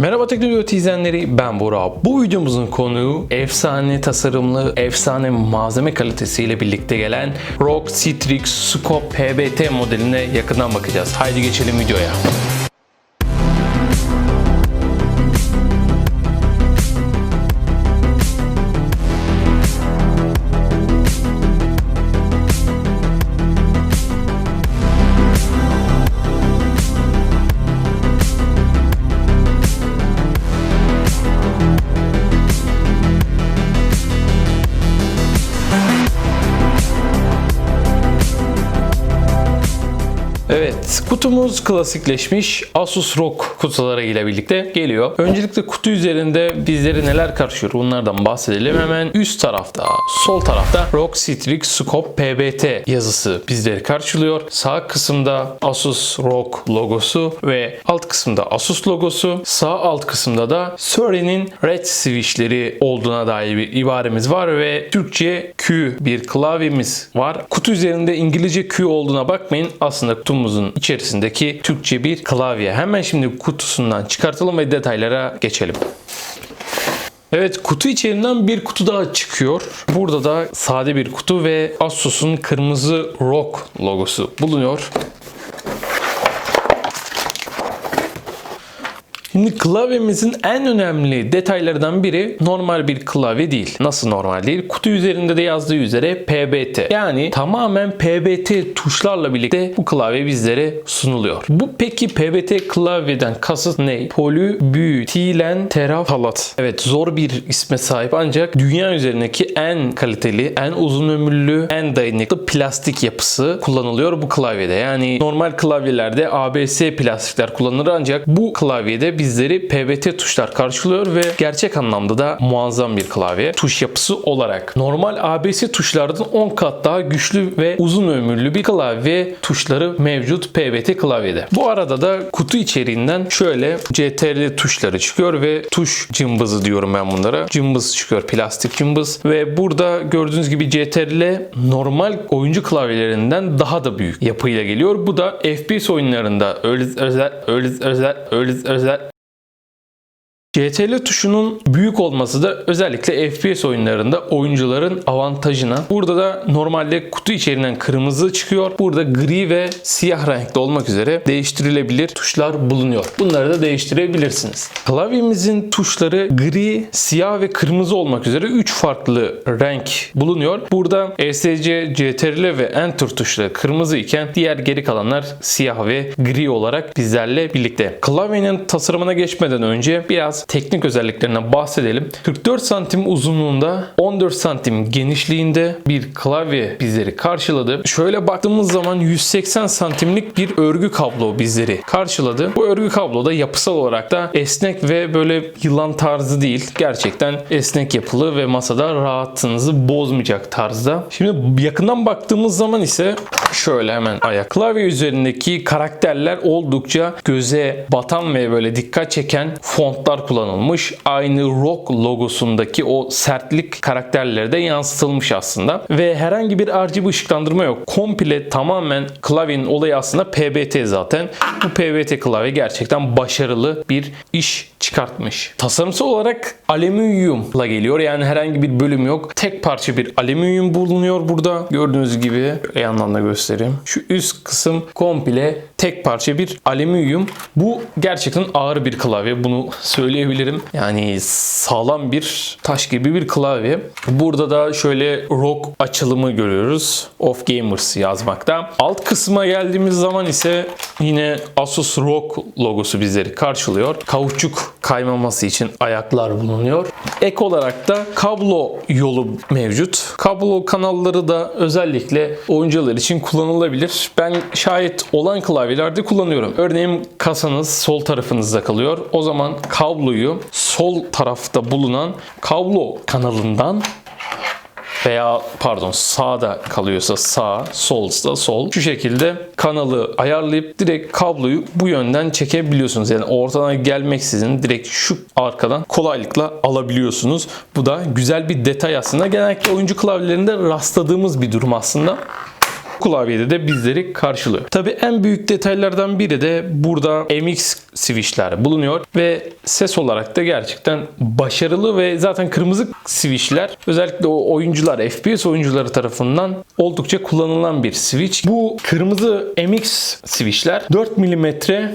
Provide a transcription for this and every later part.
Merhaba Teknoloji izleyenleri ben Bora. Bu videomuzun konuğu efsane tasarımlı, efsane malzeme kalitesiyle birlikte gelen ROG Citrix Scope PBT modeline yakından bakacağız. Haydi geçelim videoya. Evet, kutumuz klasikleşmiş Asus ROG kutularıyla birlikte geliyor. Öncelikle kutu üzerinde bizleri neler karşılıyor bunlardan bahsedelim. Hemen üst tarafta, sol tarafta ROG Citrix Scope PBT yazısı bizleri karşılıyor. Sağ kısımda Asus ROG logosu ve alt kısımda Asus logosu. Sağ alt kısımda da Surrey'nin red switchleri olduğuna dair bir ibaremiz var ve Türkçe Q bir klavyemiz var. Kutu üzerinde İngilizce Q olduğuna bakmayın. Aslında kutumuzun içerisindeki Türkçe bir klavye. Hemen şimdi kutusundan çıkartalım ve detaylara geçelim. Evet kutu içerisinden bir kutu daha çıkıyor. Burada da sade bir kutu ve Asus'un kırmızı ROG logosu bulunuyor. Şimdi klavyemizin en önemli detaylarından biri normal bir klavye değil. Nasıl normal değil? Kutu üzerinde de yazdığı üzere PBT. Yani tamamen PBT tuşlarla birlikte bu klavye bizlere sunuluyor. Bu peki PBT klavyeden kasıt ne? Polybütilen teraftalat. Evet zor bir isme sahip ancak dünya üzerindeki en kaliteli, en uzun ömürlü, en dayanıklı plastik yapısı kullanılıyor bu klavyede. Yani normal klavyelerde ABS plastikler kullanılır ancak bu klavyede bizleri PBT tuşlar karşılıyor ve gerçek anlamda da muazzam bir klavye tuş yapısı olarak. Normal ABS tuşlardan 10 kat daha güçlü ve uzun ömürlü bir klavye tuşları mevcut PBT klavyede. Bu arada da kutu içeriğinden şöyle CTRL tuşları çıkıyor ve tuş cımbızı diyorum ben bunlara. Cımbız çıkıyor plastik cımbız ve burada gördüğünüz gibi CTRL normal oyuncu klavyelerinden daha da büyük yapıyla geliyor. Bu da FPS oyunlarında öyle özel öyle özel özel CTRL tuşunun büyük olması da özellikle FPS oyunlarında oyuncuların avantajına. Burada da normalde kutu içerisinden kırmızı çıkıyor. Burada gri ve siyah renkte olmak üzere değiştirilebilir tuşlar bulunuyor. Bunları da değiştirebilirsiniz. Klavyemizin tuşları gri, siyah ve kırmızı olmak üzere 3 farklı renk bulunuyor. Burada ESC, CTRL ve Enter tuşları kırmızı iken diğer geri kalanlar siyah ve gri olarak bizlerle birlikte. Klavyenin tasarımına geçmeden önce biraz teknik özelliklerinden bahsedelim. 44 santim uzunluğunda 14 santim genişliğinde bir klavye bizleri karşıladı. Şöyle baktığımız zaman 180 santimlik bir örgü kablo bizleri karşıladı. Bu örgü kablo da yapısal olarak da esnek ve böyle yılan tarzı değil. Gerçekten esnek yapılı ve masada rahatınızı bozmayacak tarzda. Şimdi yakından baktığımız zaman ise şöyle hemen ayak. Klavye üzerindeki karakterler oldukça göze batan ve böyle dikkat çeken fontlar kullanılmış. Aynı ROG logosundaki o sertlik karakterleri de yansıtılmış aslında. Ve herhangi bir RGB ışıklandırma yok. Komple tamamen klavyenin olayı aslında PBT zaten. Bu PBT klavye gerçekten başarılı bir iş çıkartmış. Tasarımsal olarak alüminyumla geliyor. Yani herhangi bir bölüm yok. Tek parça bir alüminyum bulunuyor burada. Gördüğünüz gibi yandan da göstereyim. Şu üst kısım komple tek parça bir alüminyum. Bu gerçekten ağır bir klavye. Bunu söyleyebilirim. Yani sağlam bir taş gibi bir klavye. Burada da şöyle ROG açılımı görüyoruz. Of Gamers yazmakta. Alt kısma geldiğimiz zaman ise yine Asus ROG logosu bizleri karşılıyor. Kauçuk kaymaması için ayaklar bulunuyor. Ek olarak da kablo yolu mevcut. Kablo kanalları da özellikle oyuncular için kullanılabilir. Ben şayet olan klavyelerde kullanıyorum. Örneğin kasanız sol tarafınızda kalıyor. O zaman kabloyu sol tarafta bulunan kablo kanalından veya pardon sağda kalıyorsa sağ, solsa sol. Şu şekilde kanalı ayarlayıp direkt kabloyu bu yönden çekebiliyorsunuz. Yani ortadan gelmeksizin direkt şu arkadan kolaylıkla alabiliyorsunuz. Bu da güzel bir detay aslında. Genellikle oyuncu klavyelerinde rastladığımız bir durum aslında. Klavyede de bizleri karşılıyor. Tabi en büyük detaylardan biri de burada MX switchler bulunuyor ve ses olarak da gerçekten başarılı ve zaten kırmızı switchler özellikle o oyuncular FPS oyuncuları tarafından oldukça kullanılan bir switch. Bu kırmızı MX switchler 4 mm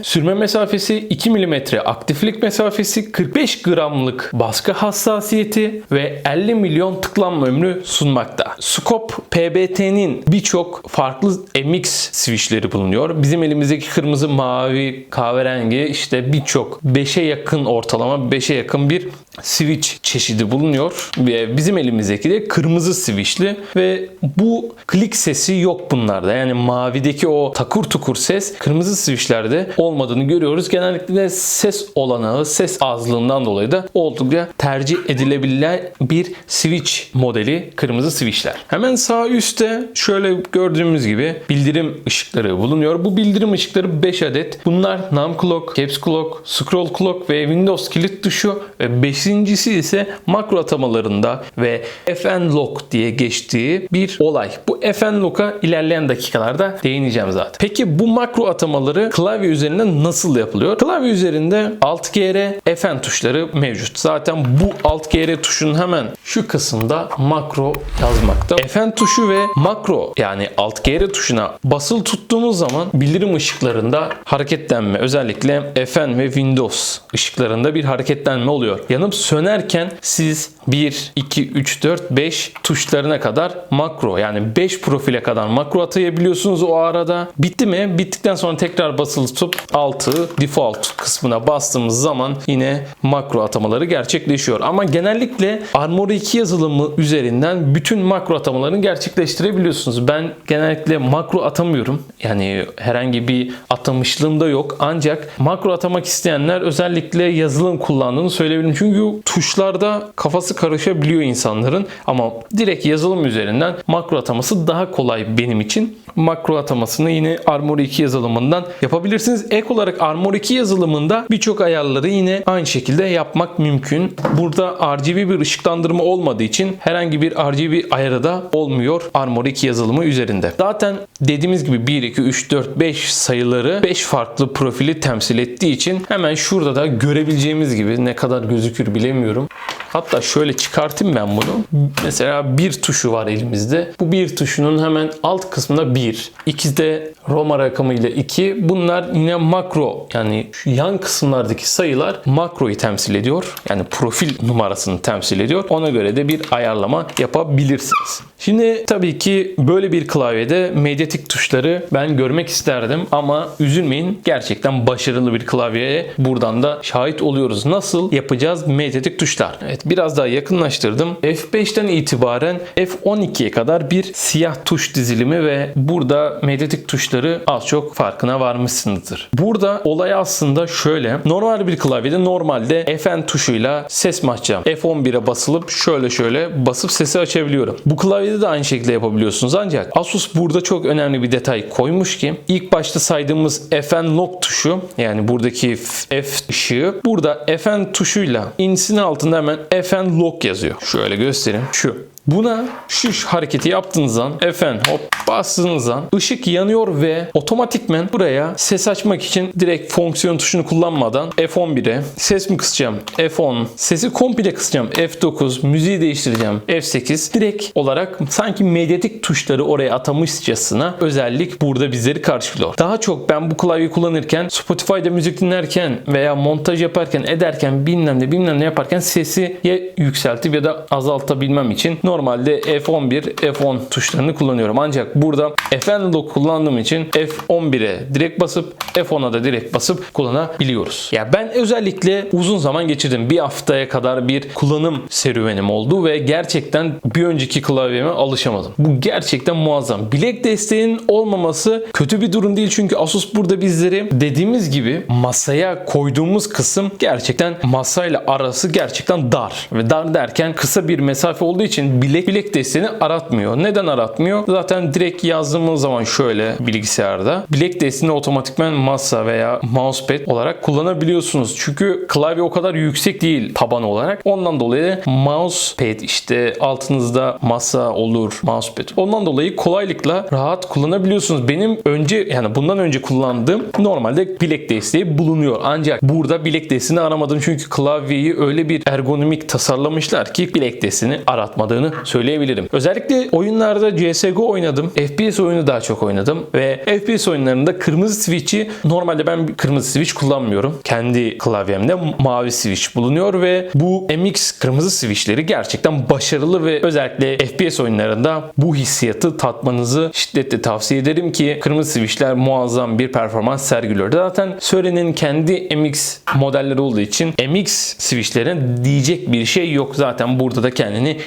sürme mesafesi, 2 mm aktiflik mesafesi, 45 gramlık baskı hassasiyeti ve 50 milyon tıklanma ömrü sunmakta. Scope PBT'nin birçok farklı MX switchleri bulunuyor. Bizim elimizdeki kırmızı, mavi, kahverengi işte birçok 5'e yakın ortalama 5'e yakın bir switch çeşidi bulunuyor. Ve bizim elimizdeki de kırmızı switchli ve bu klik sesi yok bunlarda. Yani mavideki o takur tukur ses kırmızı switchlerde olmadığını görüyoruz. Genellikle de ses olanağı, ses azlığından dolayı da oldukça tercih edilebilen bir switch modeli kırmızı switchler. Hemen sağ üstte şöyle gördüğümüz gibi bildirim ışıkları bulunuyor. Bu bildirim ışıkları 5 adet. Bunlar num clock, caps clock, scroll clock ve Windows kilit tuşu ve beşincisi ise makro atamalarında ve FN lock diye geçtiği bir olay. Bu FN lock'a ilerleyen dakikalarda değineceğim zaten. Peki bu makro atamaları klavye üzerinde nasıl yapılıyor? Klavye üzerinde Alt GR, FN tuşları mevcut. Zaten bu Alt GR tuşunun hemen şu kısımda makro yazmakta. FN tuşu ve makro yani Alt GR tuşuna basılı tuttuğumuz zaman bildirim ışıklarında hareketlenme özellikle FN ve Windows ışıklarında bir hareketlenme oluyor. Yanıp sönerken siz 1, 2, 3, 4, 5 tuşlarına kadar makro yani 5 profile kadar makro atayabiliyorsunuz o arada. Bitti mi? Bittikten sonra tekrar basılı tutup 6 default kısmına bastığımız zaman yine makro atamaları gerçekleşiyor. Ama genellikle Armor 2 yazılımı üzerinden bütün makro atamalarını gerçekleştirebiliyorsunuz. Ben genellikle makro atamıyorum. Yani herhangi bir atamışlığım da yok. Ancak makro atamak isteyenler özellikle yazılım kullandığını söyleyebilirim. Çünkü tuşlarda kafası karışabiliyor insanların. Ama direkt yazılım üzerinden makro ataması daha kolay benim için. Makro atamasını yine Armor 2 yazılımından yapabilirsiniz. Ek olarak Armor 2 yazılımında birçok ayarları yine aynı şekilde yapmak mümkün. Burada RGB bir ışıklandırma olmadığı için herhangi bir RGB ayarı da olmuyor Armor 2 yazılımı üzerinde. Zaten dediğimiz gibi 1, 2, 3, 4, 5 sayıları 5 farklı profili temsil ettiği için hemen şurada da görebileceğimiz gibi ne kadar gözükür bilemiyorum. Hatta şöyle çıkartayım ben bunu. Mesela bir tuşu var elimizde. Bu bir tuşunun hemen alt kısmında 1. İkide Roma rakamıyla 2. Bunlar yine makro yani şu yan kısımlardaki sayılar makroyu temsil ediyor. Yani profil numarasını temsil ediyor. Ona göre de bir ayarlama yapabilirsiniz. Şimdi tabii ki böyle bir klavyede medyatik tuşları ben görmek isterdim ama üzülmeyin gerçekten başarılı bir klavyeye buradan da şahit oluyoruz. Nasıl yapacağız medyatik tuşlar? Evet biraz daha yakınlaştırdım. F5'ten itibaren F12'ye kadar bir siyah tuş dizilimi ve burada medyatik tuşları az çok farkına varmışsınızdır. Burada olay aslında şöyle. Normal bir klavyede normalde Fn tuşuyla ses mi açacağım? F11'e basılıp şöyle şöyle basıp sesi açabiliyorum. Bu klavyede de aynı şekilde yapabiliyorsunuz ancak Asus burada çok önemli bir detay koymuş ki ilk başta saydığımız Fn lock tuşu yani buradaki F ışığı burada Fn tuşuyla insin altında hemen Fn lock yazıyor. Şöyle göstereyim. Şu. Buna şu hareketi yaptığınızdan Fn hop bastığınızdan ışık yanıyor ve otomatikmen buraya ses açmak için direkt fonksiyon tuşunu kullanmadan F11'e ses mi kısacağım? F10 sesi komple kısacağım. F9 müziği değiştireceğim. F8 direkt olarak sanki medyatik tuşları oraya atamışçasına özellik burada bizleri karşılıyor. Daha çok ben bu klavyeyi kullanırken Spotify'da müzik dinlerken veya montaj yaparken ederken bilmem ne bilmem ne yaparken sesi ya yükseltip ya da azaltabilmem için normalde F11, F10 tuşlarını kullanıyorum. Ancak burada Fn lock kullandığım için F11'e direkt basıp F10'a da direkt basıp kullanabiliyoruz. Ya ben özellikle uzun zaman geçirdim. Bir haftaya kadar bir kullanım serüvenim oldu ve gerçekten bir önceki klavyeme alışamadım. Bu gerçekten muazzam. Bilek desteğinin olmaması kötü bir durum değil çünkü Asus burada bizleri dediğimiz gibi masaya koyduğumuz kısım gerçekten masayla arası gerçekten dar. Ve dar derken kısa bir mesafe olduğu için bilek bilek desteğini aratmıyor. Neden aratmıyor? Zaten direkt yazdığımız zaman şöyle bilgisayarda bilek desteğini otomatikman masa veya mousepad olarak kullanabiliyorsunuz. Çünkü klavye o kadar yüksek değil taban olarak. Ondan dolayı mousepad işte altınızda masa olur mousepad. Ondan dolayı kolaylıkla rahat kullanabiliyorsunuz. Benim önce yani bundan önce kullandığım normalde bilek desteği bulunuyor. Ancak burada bilek desteğini aramadım çünkü klavyeyi öyle bir ergonomik tasarlamışlar ki bilek desteğini aratmadığını söyleyebilirim. Özellikle oyunlarda CSGO oynadım. FPS oyunu daha çok oynadım ve FPS oyunlarında kırmızı switch'i normalde ben kırmızı switch kullanmıyorum. Kendi klavyemde mavi switch bulunuyor ve bu MX kırmızı switch'leri gerçekten başarılı ve özellikle FPS oyunlarında bu hissiyatı tatmanızı şiddetle tavsiye ederim ki kırmızı switch'ler muazzam bir performans sergiliyor. Zaten Sören'in kendi MX modelleri olduğu için MX switch'lerin diyecek bir şey yok. Zaten burada da kendini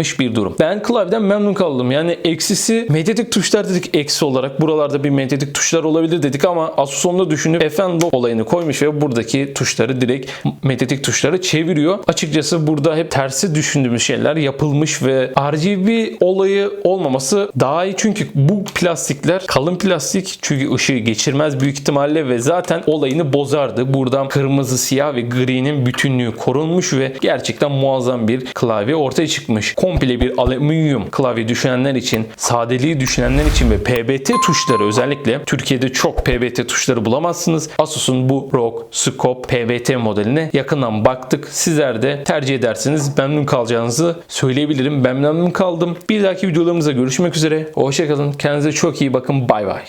ispatlamış bir durum. Ben klavyeden memnun kaldım. Yani eksisi medyatik tuşlar dedik eksi olarak. Buralarda bir medyatik tuşlar olabilir dedik ama Asus onu da düşünüp FM olayını koymuş ve buradaki tuşları direkt medyatik tuşları çeviriyor. Açıkçası burada hep tersi düşündüğümüz şeyler yapılmış ve RGB olayı olmaması daha iyi çünkü bu plastikler kalın plastik çünkü ışığı geçirmez büyük ihtimalle ve zaten olayını bozardı. Buradan kırmızı, siyah ve gri'nin bütünlüğü korunmuş ve gerçekten muazzam bir klavye ortaya çıkmış. Komple bir alüminyum klavye düşünenler için, sadeliği düşünenler için ve PBT tuşları özellikle Türkiye'de çok PBT tuşları bulamazsınız. Asus'un bu ROG Scope PBT modeline yakından baktık. Sizler de tercih ederseniz memnun kalacağınızı söyleyebilirim. Ben memnun kaldım. Bir dahaki videolarımızda görüşmek üzere. Hoşçakalın. Kendinize çok iyi bakın. Bay bay.